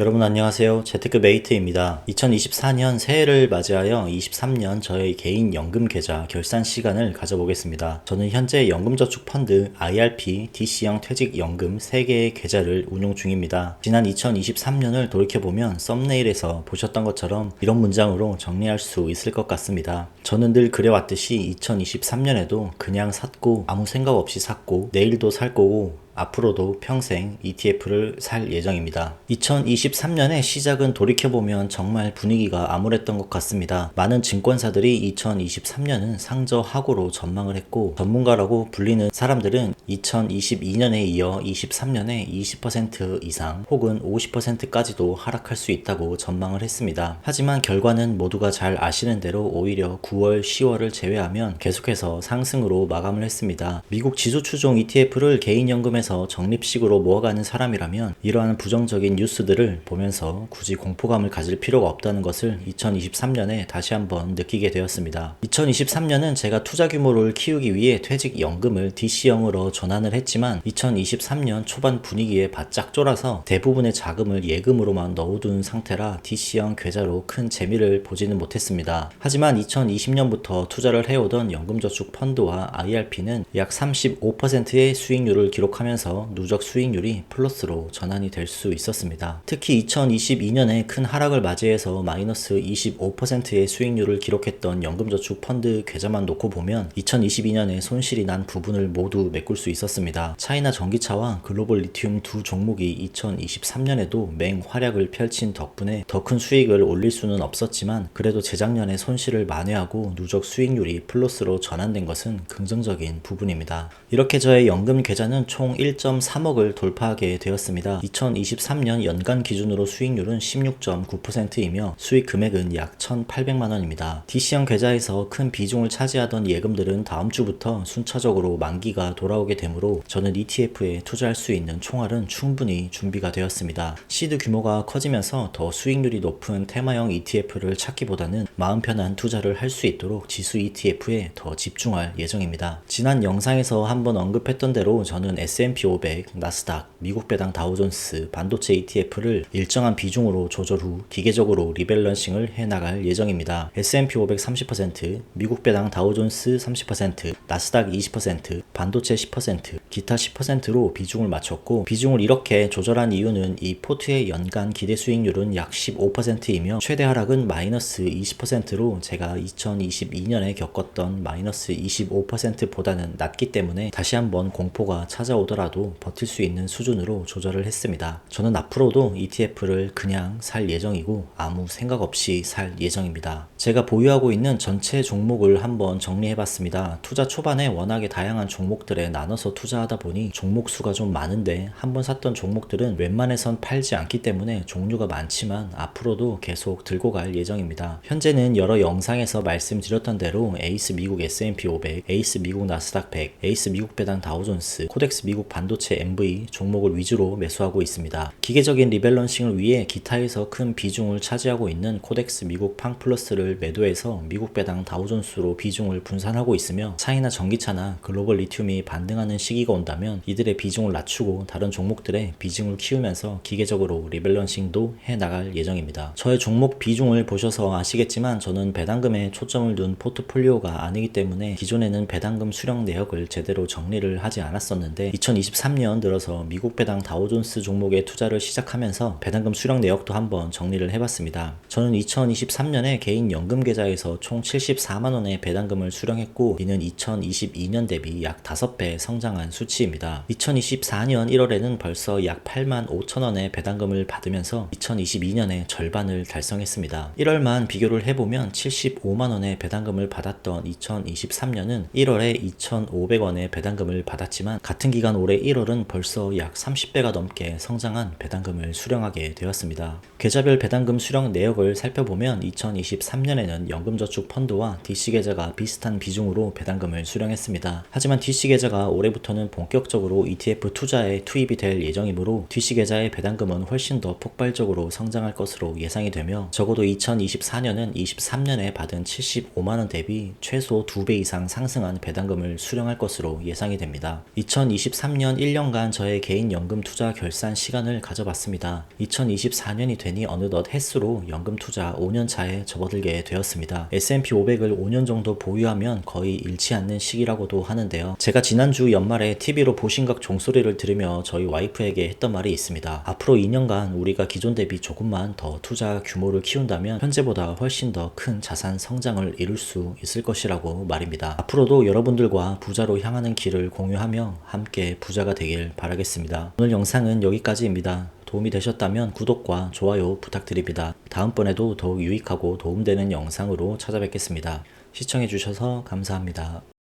여러분 안녕하세요. 재테크 메이트입니다. 2024년 새해를 맞이하여 23년 저의 개인 연금 계좌 결산 시간을 가져보겠습니다. 저는 현재 연금저축 펀드 IRP DC형 퇴직연금 3개의 계좌를 운용 중입니다. 지난 2023년을 돌이켜보면 썸네일에서 보셨던 것처럼 이런 문장으로 정리할 수 있을 것 같습니다. 저는 늘 그래왔듯이 2023년에도 그냥 샀고 아무 생각 없이 샀고 내일도 살 거고 앞으로도 평생 ETF를 살 예정입니다. 2023년의 시작은 돌이켜보면 정말 분위기가 암울했던 것 같습니다. 많은 증권사들이 2023년은 상저하고로 전망을 했고 전문가라고 불리는 사람들은 2022년에 이어 23년에 20% 이상 혹은 50%까지도 하락할 수 있다고 전망을 했습니다. 하지만 결과는 모두가 잘 아시는 대로 오히려 9월, 10월을 제외하면 계속해서 상승으로 마감을 했습니다. 미국 지수 추종 ETF를 개인연금에서 적립식으로 모아가는 사람이라면 이러한 부정적인 뉴스들을 보면서 굳이 공포감을 가질 필요가 없다는 것을 2023년에 다시 한번 느끼게 되었습니다. 2023년은 제가 투자 규모를 키우기 위해 퇴직연금을 DC형으로 전환을 했지만 2023년 초반 분위기에 바짝 쫄아서 대부분의 자금을 예금으로만 넣어둔 상태라 DC형 계좌로 큰 재미를 보지는 못했습니다. 하지만 2020년부터 투자를 해오던 연금저축 펀드와 IRP는 약 35%의 수익률을 기록하면서 누적 수익률이 플러스로 전환이 될 수 있었습니다. 특히 2022년에 큰 하락을 맞이해서 마이너스 25%의 수익률을 기록했던 연금저축 펀드 계좌만 놓고 보면 2022년에 손실이 난 부분을 모두 메꿀 수 있었습니다. 차이나 전기차와 글로벌 리튬 두 종목이 2023년에도 맹활약을 펼친 덕분에 더 큰 수익을 올릴 수는 없었지만 그래도 재작년에 손실을 만회하고 누적 수익률이 플러스로 전환된 것은 긍정적인 부분입니다. 이렇게 저의 연금 계좌는 총 1.3억을 돌파하게 되었습니다. 2023년 연간 기준으로 수익률은 16.9%이며 수익 금액은 약 1,800만 원입니다. DC형 계좌에서 큰 비중을 차지하던 예금들은 다음 주부터 순차적으로 만기가 돌아오게 되므로 저는 ETF에 투자할 수 있는 총알은 충분히 준비가 되었습니다. 시드 규모가 커지면서 더 수익률이 높은 테마형 ETF를 찾기보다는 마음 편한 투자를 할 수 있도록 지수 ETF에 더 집중할 예정입니다. 지난 영상에서 한번 언급했던 대로 저는 S&P 500, 나스닥, 미국 배당 다우존스, 반도체 ETF를 일정한 비중으로 조절 후 기계적으로 리밸런싱을 해나갈 예정입니다. S&P 500 30%, 미국 배당 다우존스 30%, 나스닥 20%, 반도체 10%, 기타 10%로 비중을 맞췄고 비중을 이렇게 조절한 이유는 이 포트의 연간 기대 수익률은 약 15%이며 최대 하락은 마이너스 20%로 제가 2022년에 겪었던 마이너스 25%보다는 낮기 때문에 다시 한번 공포가 찾아오더라도 버틸 수 있는 수준으로 조절을 했습니다. 저는 앞으로도 ETF를 그냥 살 예정이고 아무 생각 없이 살 예정입니다. 제가 보유하고 있는 전체 종목을 한번 정리해 봤습니다. 투자 초반에 워낙에 다양한 종목들에 나눠서 투자 하다 보니 종목 수가 좀 많은데 한번 샀던 종목들은 웬만해선 팔지 않기 때문에 종류가 많지만 앞으로도 계속 들고 갈 예정입니다. 현재는 여러 영상에서 말씀드렸던 대로 에이스 미국 S&P 500, 에이스 미국 나스닥 100, 에이스 미국 배당 다우존스, 코덱스 미국 반도체 MV 종목을 위주로 매수하고 있습니다. 기계적인 리밸런싱을 위해 기타에서 큰 비중을 차지하고 있는 코덱스 미국 팡플러스를 매도해서 미국 배당 다우존스로 비중을 분산하고 있으며 차이나 전기차나 글로벌 리튬이 반등하는 시기가 온다면 이들의 비중을 낮추고 다른 종목들의 비중을 키우면서 기계적으로 리밸런싱도 해 나갈 예정입니다. 저의 종목 비중을 보셔서 아시겠지만 저는 배당금에 초점을 둔 포트폴리오가 아니기 때문에 기존에는 배당금 수령 내역을 제대로 정리를 하지 않았었는데 2023년 들어서 미국 배당 다우존스 종목에 투자를 시작하면서 배당금 수령 내역도 한번 정리를 해봤습니다. 저는 2023년에 개인 연금 계좌에서 총 74만 원의 배당금을 수령했고 이는 2022년 대비 약 5배 성장한 수치입니다. 2024년 1월에는 벌써 약 8만 5천 원의 배당금을 받으면서 2022년에 절반을 달성했습니다. 1월만 비교를 해보면 75만 원의 배당금을 받았던 2023년은 1월에 2,500원의 배당금을 받았지만 같은 기간 올해 1월은 벌써 약 30배가 넘게 성장한 배당금을 수령하게 되었습니다. 계좌별 배당금 수령 내역을 살펴보면 2023년에는 연금저축 펀드와 DC 계좌가 비슷한 비중으로 배당금을 수령했습니다. 하지만 DC 계좌가 올해부터는 본격적으로 ETF 투자에 투입이 될 예정이므로 DC 계좌의 배당금은 훨씬 더 폭발적으로 성장할 것으로 예상이 되며 적어도 2024년은 23년에 받은 75만원 대비 최소 2배 이상 상승한 배당금을 수령할 것으로 예상이 됩니다. 2023년 2023년 1년간 저의 개인 연금 투자 결산 시간을 가져봤습니다. 2024년이 되니 어느덧 횟수로 연금 투자 5년 차에 접어들게 되었습니다. S&P 500을 5년 정도 보유하면 거의 잃지 않는 시기라고도 하는데요. 제가 지난주 연말에 TV로 보신각 종소리를 들으며 저희 와이프에게 했던 말이 있습니다. 앞으로 2년간 우리가 기존 대비 조금만 더 투자 규모를 키운다면 현재보다 훨씬 더 큰 자산 성장을 이룰 수 있을 것이라고 말입니다. 앞으로도 여러분들과 부자로 향하는 길을 공유하며 함께 부자가 되길 바라겠습니다. 오늘 영상은 여기까지입니다. 도움이 되셨다면 구독과 좋아요 부탁드립니다. 다음번에도 더욱 유익하고 도움되는 영상으로 찾아뵙겠습니다. 시청해주셔서 감사합니다.